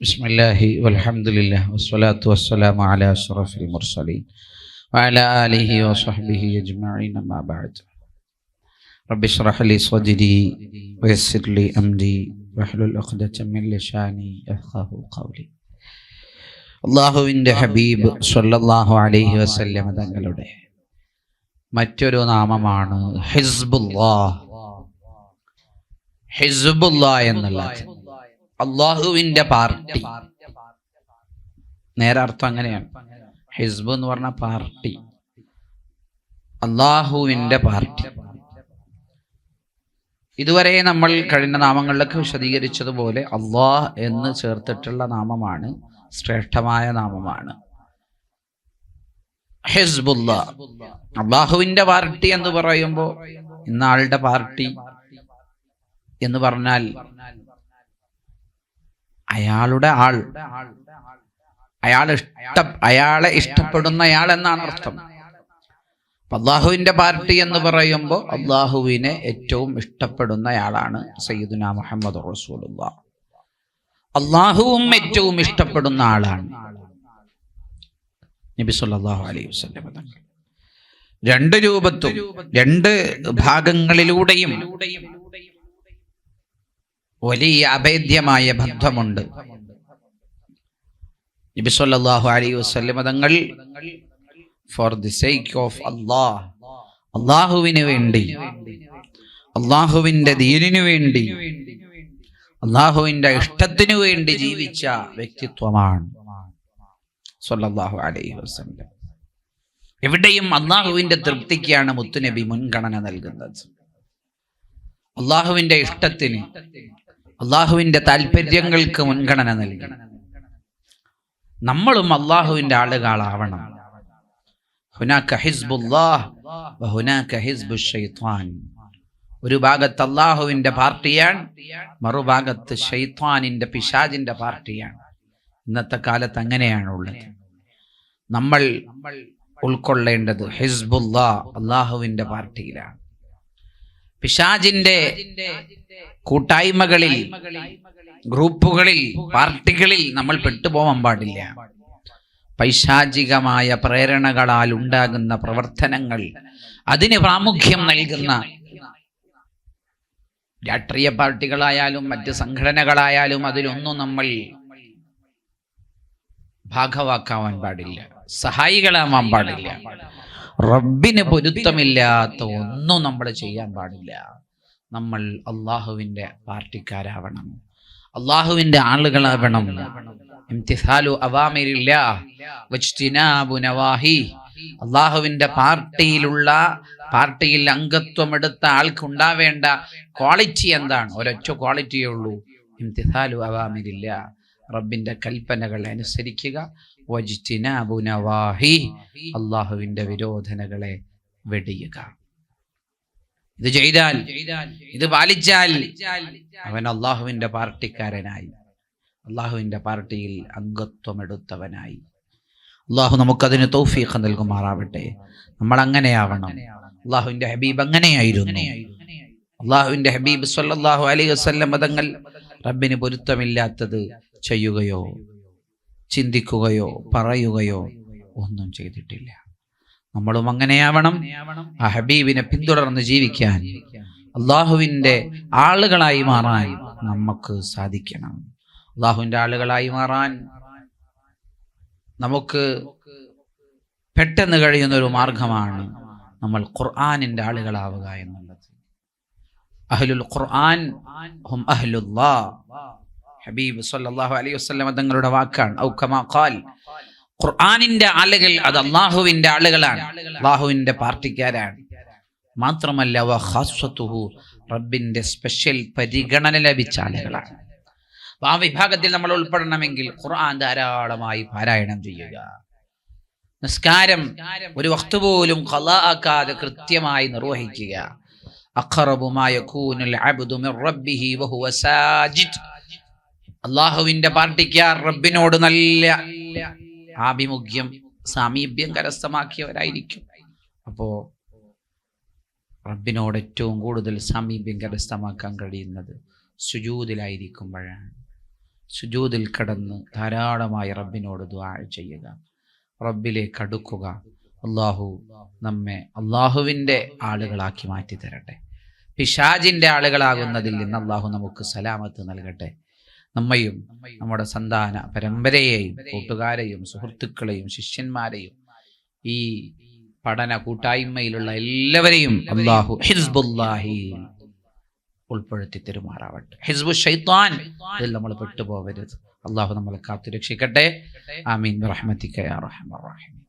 بسم الله والحمد لله والصلاة والسلام على أشرف المرسلين وعلى آله وصحبه أجمعين ما بعد رب اشرح لي صدري ويسر لي أمري واحلل عقدة من لساني يفقه قولي അള്ളാഹുവിൻ്റെ ഹബീബ് സല്ലല്ലാഹു അലൈഹി വസല്ലം തങ്ങളുടെ മറ്റൊരു നാമമാണ് ഹിസ്ബുല്ലാ ഹിസ്ബുല്ലാ എന്നുള്ളത് അള്ളാഹുവിന്റെ പാർട്ടി. നേരെ അർത്ഥം അങ്ങനെയാണ്. ഹിസ്ബ് എന്ന് പറഞ്ഞ പാർട്ടി. അള്ളാഹുവിന്റെ പാർട്ടി. ഇതുവരെ നമ്മൾ കഴിഞ്ഞ നാമങ്ങളിലൊക്കെ വിശദീകരിച്ചതുപോലെ അള്ളാഹ് എന്ന് ചേർത്തിട്ടുള്ള നാമമാണ് ശ്രേഷ്ഠമായ നാമമാണ്. ഹിസ്ബുല്ല അള്ളാഹുവിന്റെ പാർട്ടി എന്ന് പറയുമ്പോൾ ഇന്നാളുടെ പാർട്ടി എന്ന് പറഞ്ഞാൽ അയാളുടെ ആൾ. അയാൾ ഇഷ്ട അയാളെ ഇഷ്ടപ്പെടുന്ന അയാൾ എന്നാണ് അർത്ഥം. അള്ളാഹുവിന്റെ പാർട്ടി എന്ന് പറയുമ്പോൾ അള്ളാഹുവിനെ ഏറ്റവും ഇഷ്ടപ്പെടുന്ന ഇഷ്ടപ്പെടുന്നയാളാണ് സയ്യിദുന മുഹമ്മദ് റസൂലുള്ള അള്ളാഹുവും ഏറ്റവും ഇഷ്ടപ്പെടുന്ന ആളാണ് നബി സല്ലാഹു അലൈഹി വസല്ലം. രണ്ട് രൂപത്തും രണ്ട് ഭാഗങ്ങളിലൂടെയും വലിയ അഭേദ്യമായ ബന്ധമുണ്ട്. നബി സല്ലല്ലാഹു അലൈഹി വസല്ലം തങ്ങൾ ഫോർ ദി സേക്ക് ഓഫ് അള്ളാഹ് അള്ളാഹുവിന് വേണ്ടി അള്ളാഹുവിന്റെ ദീനിനു വേണ്ടി അള്ളാഹുവിന്റെ ഇഷ്ടത്തിനു വേണ്ടി ജീവിച്ച വ്യക്തിത്വമാണ് സല്ലല്ലാഹു അലൈഹി വസല്ലം. എവിടെയും അള്ളാഹുവിന്റെ തൃപ്തിക്കാണ് മുത്തുനബി മുൻഗണന നൽകുന്നത്. അള്ളാഹുവിന്റെ ഇഷ്ടത്തിന് അള്ളാഹുവിന്റെ താല്പര്യങ്ങൾക്ക് മുൻഗണന നൽകി. നമ്മളും അള്ളാഹുവിന്റെ ആളുകളാവണം. ഹിസ്ബുല്ലാഹ് ഒരു ഭാഗത്ത് അള്ളാഹുവിന്റെ പാർട്ടിയാണ് മറുഭാഗത്ത് ഷെയ്ത്വാനിന്റെ പിശാജിന്റെ പാർട്ടിയാണ്. ഇന്നത്തെ കാലത്ത് അങ്ങനെയാണുള്ളത് നമ്മൾ ഉൾക്കൊള്ളേണ്ടത് ഹിസ്ബുല്ലാ അള്ളാഹുവിന്റെ പാർട്ടിയിലാണ്. പിശാജിന്റെ കൂട്ടായ്മകളിൽ ഗ്രൂപ്പുകളിൽ പാർട്ടികളിൽ നമ്മൾ പെട്ടുപോകാൻ പാടില്ല. പൈശാചികമായ പ്രേരണകളാൽ ഉണ്ടാകുന്ന പ്രവർത്തനങ്ങൾ അതിന് പ്രാമുഖ്യം നൽകുന്ന രാഷ്ട്രീയ പാർട്ടികളായാലും മറ്റ് സംഘടനകളായാലും അതിലൊന്നും നമ്മൾ ഭാഗവാക്കാവാൻ പാടില്ല. സഹായികളാവാൻ പാടില്ല. റബ്ബിന് പൊരുത്തമില്ലാത്ത ഒന്നും നമ്മൾ ചെയ്യാൻ പാടില്ല. നമ്മൾ അള്ളാഹുവിന്റെ പാർട്ടിക്കാരാവണം. അള്ളാഹുവിന്റെ ആളുകളാവണം. ഇംതിസാലു അവാമിരില്ല അള്ളാഹുവിന്റെ പാർട്ടിയിലുള്ള പാർട്ടിയിൽ അംഗത്വം എടുത്ത ആൾക്ക് ഉണ്ടാവേണ്ട ക്വാളിറ്റി എന്താണ്? ഒരൊറ്റ ക്വാളിറ്റിയേ ഉള്ളൂ. ഇംതിസാലു അവാമിരില്ല. റബ്ബിന്റെ കൽപ്പനകൾ അനുസരിക്കുക. വജ്തിനാബു നവാഹി അള്ളാഹുവിന്റെ വിരോധനകളെ വെടിയുക. ഇത് ചെയ്താൽ ഇത് പാലിച്ചാൽ അവൻ അള്ളാഹുവിന്റെ പാർട്ടിക്കാരനായി അള്ളാഹുവിന്റെ പാർട്ടിയിൽ അംഗത്വമെടുത്തവനായി. അള്ളാഹു നമുക്കതിന് തൗഫീഖ് നൽകുമാറാവട്ടെ. നമ്മൾ അങ്ങനെയാവണം. അള്ളാഹുവിന്റെ ഹബീബ് അങ്ങനെയായിരുന്നു. അള്ളാഹുവിന്റെ ഹബീബ് സല്ലാഹു അലൈഹി വസല്ലം മതങ്ങൾ റബ്ബിന് പൊരുത്തമില്ലാത്തത് ചെയ്യുകയോ ചിന്തിക്കുകയോ പറയുകയോ ഒന്നും ചെയ്തിട്ടില്ല. നമ്മളും അങ്ങനെയാവണം. ആ ഹബീബിനെ പിന്തുടർന്ന് ജീവിക്കാൻ അള്ളാഹുവിന്റെ ആളുകളായി മാറാൻ നമുക്ക് സാധിക്കണം. അള്ളാഹുവിന്റെ ആളുകളായി മാറാൻ നമുക്ക് പെട്ടെന്ന് കഴിയുന്ന ഒരു മാർഗമാണ് നമ്മൾ ഖുർആാനിന്റെ ആളുകളാവുക എന്നുള്ളത്. അഹ്ലുൽ ഖുർആൻ ഹും അഹ്ലുല്ലാ. ഹബീബ് സല്ലല്ലാഹു അലൈഹി വസ്ലം തങ്ങളുടെ വാക്കാണ്. ഖുർആനിന്റെ ആളുകൾ അത് അള്ളാഹുവിന്റെ ആളുകളാണ്. അള്ളാഹുവിന്റെ പാർട്ടിക്കാരാണ്. മാത്രമല്ല റബ്ബിന്റെ സ്പെഷ്യൽ പരിഗണന ലഭിച്ച ആളുകളാണ്. ആ വിഭാഗത്തിൽ നമ്മൾ ഉൾപ്പെടണമെങ്കിൽ ഖുർആൻ ധാരാളമായി പാരായണം ചെയ്യുക. നിസ്കാരം ഒരു വക്തു പോലും ആക്കാതെ കൃത്യമായി നിർവഹിക്കുക. അള്ളാഹുവിന്റെ പാർട്ടിക്കാർ റബ്ബിനോട് നല്ല ആഭിമുഖ്യം സാമീപ്യം കരസ്ഥമാക്കിയവരായിരിക്കും. അപ്പോ റബ്ബിനോട് ഏറ്റവും കൂടുതൽ സാമീപ്യം കരസ്ഥമാക്കാൻ കഴിയുന്നത് സുജൂതിലായിരിക്കുമ്പോഴാണ്. സുജൂതിൽ കടന്ന് ധാരാളമായി റബ്ബിനോട് ദ്വാ ചെയ്യുക. റബ്ബിലേക്ക് അടുക്കുക. അള്ളാഹു നമ്മെ അള്ളാഹുവിന്റെ ആളുകളാക്കി മാറ്റി തരട്ടെ പിശാജിന്റെ ആളുകളാകുന്നതിൽ നിന്ന് അള്ളാഹു നമുക്ക് സലാമത്ത് നൽകട്ടെ. നമ്മയും നമ്മുടെ സന്താന പരമ്പരയെയും കൂട്ടുകാരെയും സുഹൃത്തുക്കളെയും ശിഷ്യന്മാരെയും ഈ പഠന കൂട്ടായ്മയിലുള്ള എല്ലാവരെയും അള്ളാഹു ഹിസ്ബുല്ലാഹി ഉൾപ്പെടുത്തി തെരുമാറാവട്ടെ. ഹിസ്ബു ഷൈത്താൻ ഇതിൽ നമ്മൾ പെട്ടുപോകരുത്. അള്ളാഹു നമ്മളെ കാത്തു രക്ഷിക്കട്ടെ ആമീൻ. റഹ്മത്തിക്കയാ റഹ്മ റഹീം.